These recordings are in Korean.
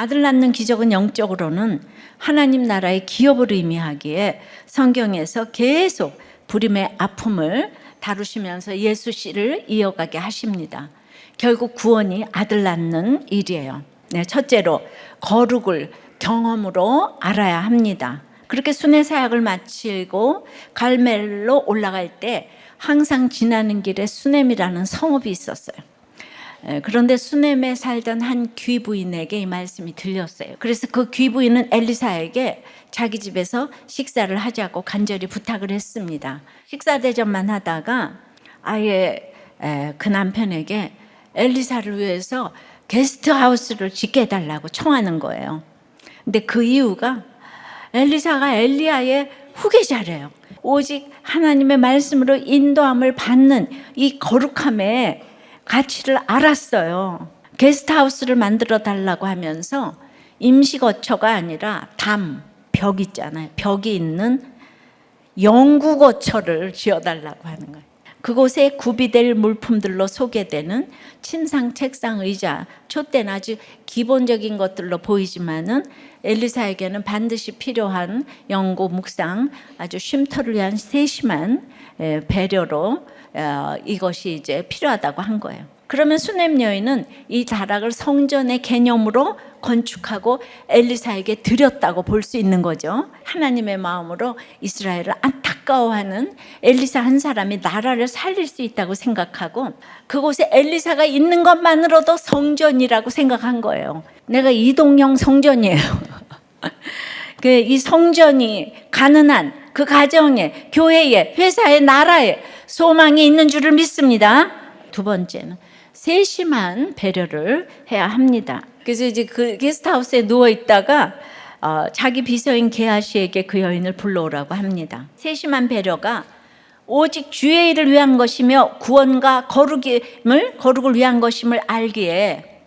아들 낳는 기적은 영적으로는 하나님 나라의 기업을 의미하기에 성경에서 계속 불임의 아픔을 다루시면서 예수 씨를 이어가게 하십니다. 결국 구원이 아들 낳는 일이에요. 네, 첫째로 거룩을 경험으로 알아야 합니다. 그렇게 순회 사역을 마치고 갈멜로 올라갈 때 항상 지나는 길에 수넴이라는 성읍이 있었어요. 에, 그런데 수넴에 살던 한 귀부인에게 이 말씀이 들렸어요. 그래서 그 귀부인은 엘리사에게 자기 집에서 식사를 하자고 간절히 부탁을 했습니다. 식사 대접만 하다가 아예 에, 그 남편에게 엘리사를 위해서 게스트 하우스를 짓게 해달라고 청하는 거예요. 근데 그 이유가 엘리사가 엘리야의 후계자래요. 오직 하나님의 말씀으로 인도함을 받는 이 거룩함의 가치를 알았어요. 게스트하우스를 만들어 달라고 하면서 임시거처가 아니라 담, 벽 있잖아요. 벽이 있는 영구거처를 지어달라고 하는 거예요. 그곳에 구비될 물품들로 소개되는 침상, 책상, 의자, 촛대는 아주 기본적인 것들로 보이지만은 엘리사에게는 반드시 필요한 연고, 묵상, 아주 쉼터를 위한 세심한 에, 배려로 어, 이것이 이제 필요하다고 한 거예요. 그러면 수넴 여인은 이 다락을 성전의 개념으로 건축하고 엘리사에게 드렸다고 볼 수 있는 거죠. 하나님의 마음으로 이스라엘을 안타까워하는 엘리사 한 사람이 나라를 살릴 수 있다고 생각하고 그곳에 엘리사가 있는 것만으로도 성전이라고 생각한 거예요. 내가 이동형 성전이에요. 그 이 성전이 가능한 그 가정에, 교회에, 회사에, 나라에 소망이 있는 줄을 믿습니다. 두 번째는 세심한 배려를 해야 합니다. 그래서 이제 그 게스트하우스에 누워 있다가 어, 자기 비서인 게하시에게 그 여인을 불러오라고 합니다. 세심한 배려가 오직 주의 일을 위한 것이며 구원과 거룩임을 거룩을 위한 것임을 알기에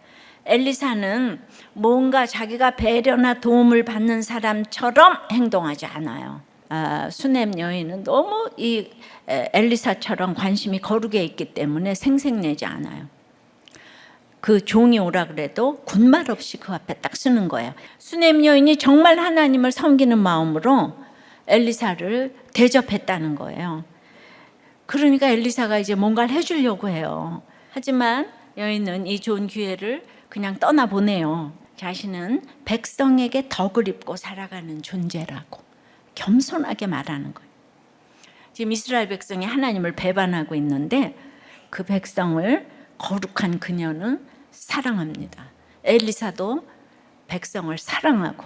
엘리사는 뭔가 자기가 배려나 도움을 받는 사람처럼 행동하지 않아요. 아, 수넴 여인은 너무 이 에, 엘리사처럼 관심이 거룩에 있기 때문에 생색내지 않아요. 그 종이 오라 그래도 군말 없이 그 앞에 딱 쓰는 거예요. 수넴 여인이 정말 하나님을 섬기는 마음으로 엘리사를 대접했다는 거예요. 그러니까 엘리사가 이제 뭔가를 해주려고 해요. 하지만 여인은 이 좋은 기회를 그냥 떠나보내요. 자신은 백성에게 덕을 입고 살아가는 존재라고 겸손하게 말하는 거예요. 지금 이스라엘 백성이 하나님을 배반하고 있는데 그 백성을 거룩한 그녀는 사랑합니다. 엘리사도 백성을 사랑하고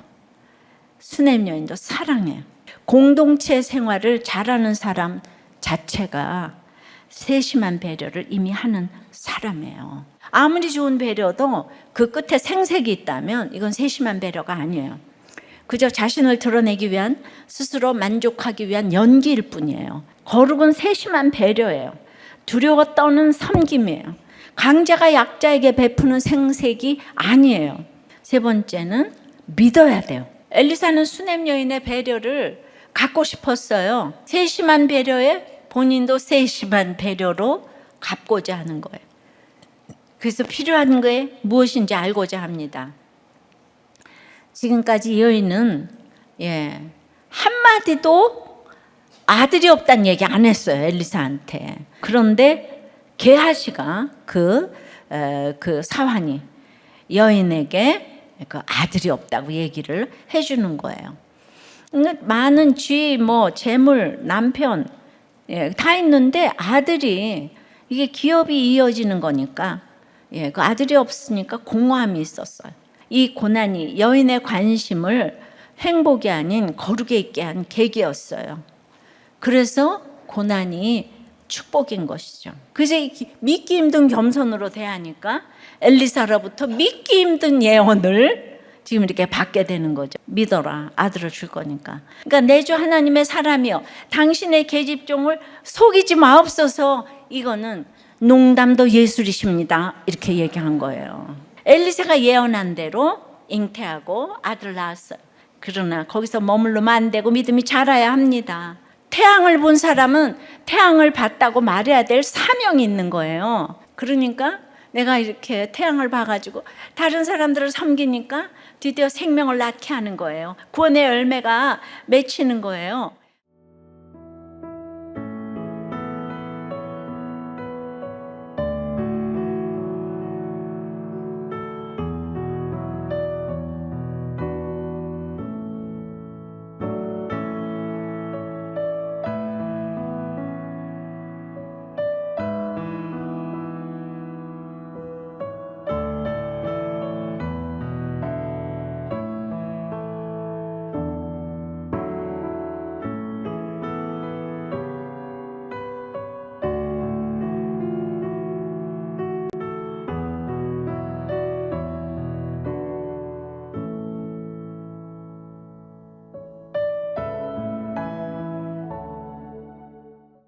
수넴 여인도 사랑해요. 공동체 생활을 잘하는 사람 자체가 세심한 배려를 이미 하는 사람이에요. 아무리 좋은 배려도 그 끝에 생색이 있다면 이건 세심한 배려가 아니에요. 그저 자신을 드러내기 위한 스스로 만족하기 위한 연기일 뿐이에요. 거룩은 세심한 배려예요. 두려워 떠는 섬김이에요. 강자가 약자에게 베푸는 생색이 아니에요. 세 번째는 믿어야 돼요. 엘리사는 수넴 여인의 배려를 갖고 싶었어요. 세심한 배려에 본인도 세심한 배려로 갚고자 하는 거예요. 그래서 필요한 게 무엇인지 알고자 합니다. 지금까지 이 여인은 예, 한마디도 아들이 없다는 얘기 안 했어요 엘리사한테. 그런데 게하시가 그, 에, 그 사환이 여인에게 그 아들이 없다고 얘기를 해주는 거예요. 많은 쥐, 뭐 재물, 남편 예, 다 있는데 아들이 이게 기업이 이어지는 거니까 예, 그 아들이 없으니까 공허함이 있었어요. 이 고난이 여인의 관심을 행복이 아닌 거룩에 있게 한 계기였어요. 그래서 고난이 축복인 것이죠. 그래서 믿기 힘든 겸손으로 대하니까 엘리사로부터 믿기 힘든 예언을 지금 이렇게 받게 되는 거죠. 믿어라. 아들을 줄 거니까. 그러니까 내주 하나님의 사람이여 당신의 계집종을 속이지 마옵소서 이거는 농담도 예술이십니다. 이렇게 얘기한 거예요. 엘리사가 예언한 대로 잉태하고 아들 낳았어요. 그러나 거기서 머물러면 안 되고 믿음이 자라야 합니다. 태양을 본 사람은 태양을 봤다고 말해야 될 사명이 있는 거예요. 그러니까 내가 이렇게 태양을 봐가지고 다른 사람들을 섬기니까 드디어 생명을 낳게 하는 거예요. 구원의 열매가 맺히는 거예요.